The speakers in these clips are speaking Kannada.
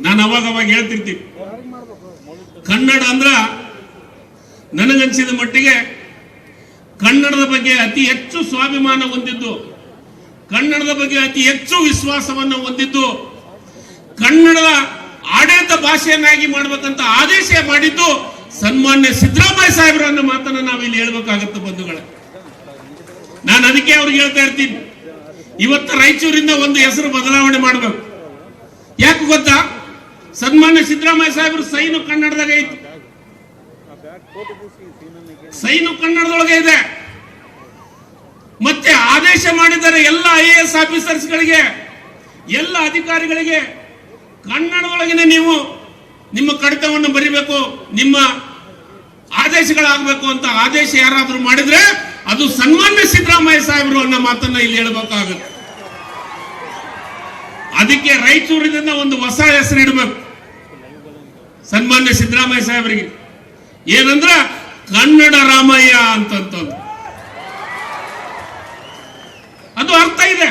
ನಾನು ಅವಾಗ ಅವಾಗ ಹೇಳ್ತಿರ್ತೀನಿ. ಕನ್ನಡ ಅಂದ್ರ ನನಗನ್ಸಿದ ಮಟ್ಟಿಗೆ ಕನ್ನಡದ ಬಗ್ಗೆ ಅತಿ ಹೆಚ್ಚು ಸ್ವಾಭಿಮಾನ ಹೊಂದಿದ್ದು, ಕನ್ನಡದ ಬಗ್ಗೆ ಅತಿ ಹೆಚ್ಚು ವಿಶ್ವಾಸವನ್ನು ಹೊಂದಿದ್ದು, ಕನ್ನಡದ ಆಡಳಿತ ಭಾಷೆಯನ್ನಾಗಿ ಮಾಡಬೇಕಂತ ಆದೇಶ ಮಾಡಿದ್ದು ಸನ್ಮಾನ್ಯ ಸಿದ್ದರಾಮಯ್ಯ ಸಾಹೇಬರು ಅನ್ನೋ ಮಾತನ್ನ ನಾವಿಲ್ಲಿ ಹೇಳ್ಬೇಕಾಗತ್ತೆ ಬಂಧುಗಳೇ. ನಾನು ಅದಕ್ಕೆ ಅವ್ರಿಗೆ ಹೇಳ್ತಾ ಇರ್ತೀನಿ. ಇವತ್ತು ರಾಯಚೂರಿಂದ ಒಂದು ಹೆಸರು ಬದಲಾವಣೆ ಮಾಡಬೇಕು. ಯಾಕೆ ಗೊತ್ತಾ? ಸನ್ಮಾನ್ಯ ಸಿದ್ದರಾಮಯ್ಯ ಸಾಹೇಬರು ಸೈನು ಕನ್ನಡದಾಗ ಐತಿ. ಸೈನು ಕನ್ನಡದೊಳಗೆ ಇದೆ. ಮತ್ತೆ ಆದೇಶ ಮಾಡಿದ್ದಾರೆ ಎಲ್ಲ ಐ ಎ ಎಸ್ ಆಫೀಸರ್ಸ್ಗಳಿಗೆ, ಎಲ್ಲ ಅಧಿಕಾರಿಗಳಿಗೆ. ಕನ್ನಡದೊಳಗಿನ ನೀವು ನಿಮ್ಮ ಕಡಿತವನ್ನು ಬರಿಬೇಕು, ನಿಮ್ಮ ಆದೇಶಗಳಾಗಬೇಕು ಅಂತ ಆದೇಶ ಯಾರಾದರೂ ಮಾಡಿದ್ರೆ ಅದು ಸನ್ಮಾನ್ಯ ಸಿದ್ದರಾಮಯ್ಯ ಸಾಹೇಬರು ಅನ್ನೋ ಮಾತನ್ನ ಇಲ್ಲಿ ಹೇಳಬೇಕಾಗುತ್ತೆ. ಅದಕ್ಕೆ ರಾಯಚೂರಿನಿಂದ ಒಂದು ಹೊಸ ಹೆಸರು ಇಡಬೇಕು. ಸನ್ಮಾನ್ಯ ಸಿದ್ದರಾಮಯ್ಯ ಸಾಹೇಬರಿಗೆ. ಏನಂದ್ರ ಕನ್ನಡ ರಾಮಯ್ಯ ಅಂತಂತಂದು. ಅದು ಅರ್ಥ ಇದೆ.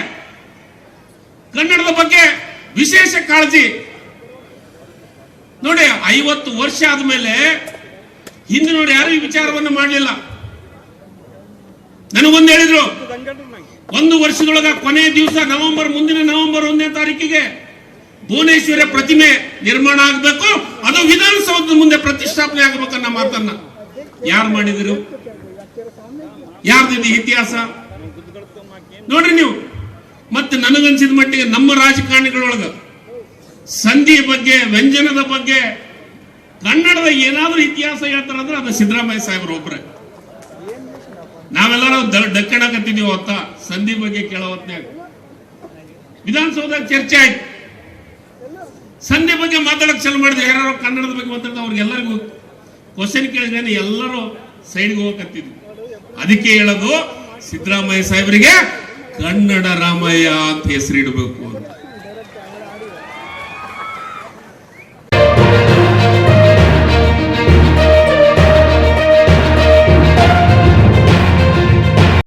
ಕನ್ನಡದ ಬಗ್ಗೆ ವಿಶೇಷ ಕಾಳಜಿ. ನೋಡಿ, ಐವತ್ತು ವರ್ಷ ಆದ್ಮೇಲೆ ಹಿಂದೆ ನೋಡಿ ಯಾರು ಈ ವಿಚಾರವನ್ನು ಮಾಡಲಿಲ್ಲ. ನನಗೊಂದು ಹೇಳಿದ್ರು. ಒಂದು ವರ್ಷದೊಳಗ ಕೊನೆಯ ದಿವಸ ನವೆಂಬರ್ ಮುಂದಿನ ನವೆಂಬರ್ ಒಂದನೇ ತಾರೀಕಿಗೆ ಭುವನೇಶ್ವರ ಪ್ರತಿಮೆ ನಿರ್ಮಾಣ ಆಗಬೇಕು, ಅದು ವಿಧಾನಸೌಧದ ಮುಂದೆ ಪ್ರತಿಷ್ಠಾಪನೆ ಆಗಬೇಕನ್ನ ಮಾತನ್ನ. ಯಾರು ಮಾಡಿದ್ರು? ಯಾರ್ದಿದೆ ಇತಿಹಾಸ? ನೋಡ್ರಿ ನೀವು. ಮತ್ತೆ ನನಗನ್ಸಿದ ಮಟ್ಟಿಗೆ ನಮ್ಮ ರಾಜಕಾರಣಿಗಳೊಳಗ ಸಂಧಿ ಬಗ್ಗೆ, ವ್ಯಂಜನದ ಬಗ್ಗೆ, ಕನ್ನಡದ ಏನಾದ್ರೂ ಇತಿಹಾಸ ಹೇಳ್ತಾರಂದ್ರೆ ಅದು ಸಿದ್ದರಾಮಯ್ಯ ಸಾಹೇಬ್ರು ಒಬ್ರೆ. ನಾವೆಲ್ಲರೂ ಡಕ್ಕಣಕತ್ತಿದೀವಿ ಹೊತ್ತ ಸಂಧಿ ಬಗ್ಗೆ ಕೇಳೋ ಹೊತ್ನ್ಯಾಗ. ವಿಧಾನಸೌಧ ಚರ್ಚೆ ಆಯ್ತು. ಸಂಧಿ ಬಗ್ಗೆ ಮಾತಾಡಕ್ ಚಾಲು ಮಾಡಿದ್ರೆ. ಯಾರು ಕನ್ನಡದ ಬಗ್ಗೆ ಮಾತಾಡ್ತಾ ಅವ್ರಿಗೆಲ್ಲರಿಗೂ ಕ್ವಶನ್ ಕೇಳಿದ್ರೆ ಎಲ್ಲರೂ ಸೈಡ್ಗೆ ಹೋಗಕತ್ತಿದ್ರು. ಅದಕ್ಕೆ ಹೇಳೋದು ಸಿದ್ದರಾಮಯ್ಯ ಸಾಹೇಬರಿಗೆ ಕನ್ನಡ ರಾಮಯ್ಯ ಅಂತ ಹೆಸರಿಡಬೇಕು ಅಂತ.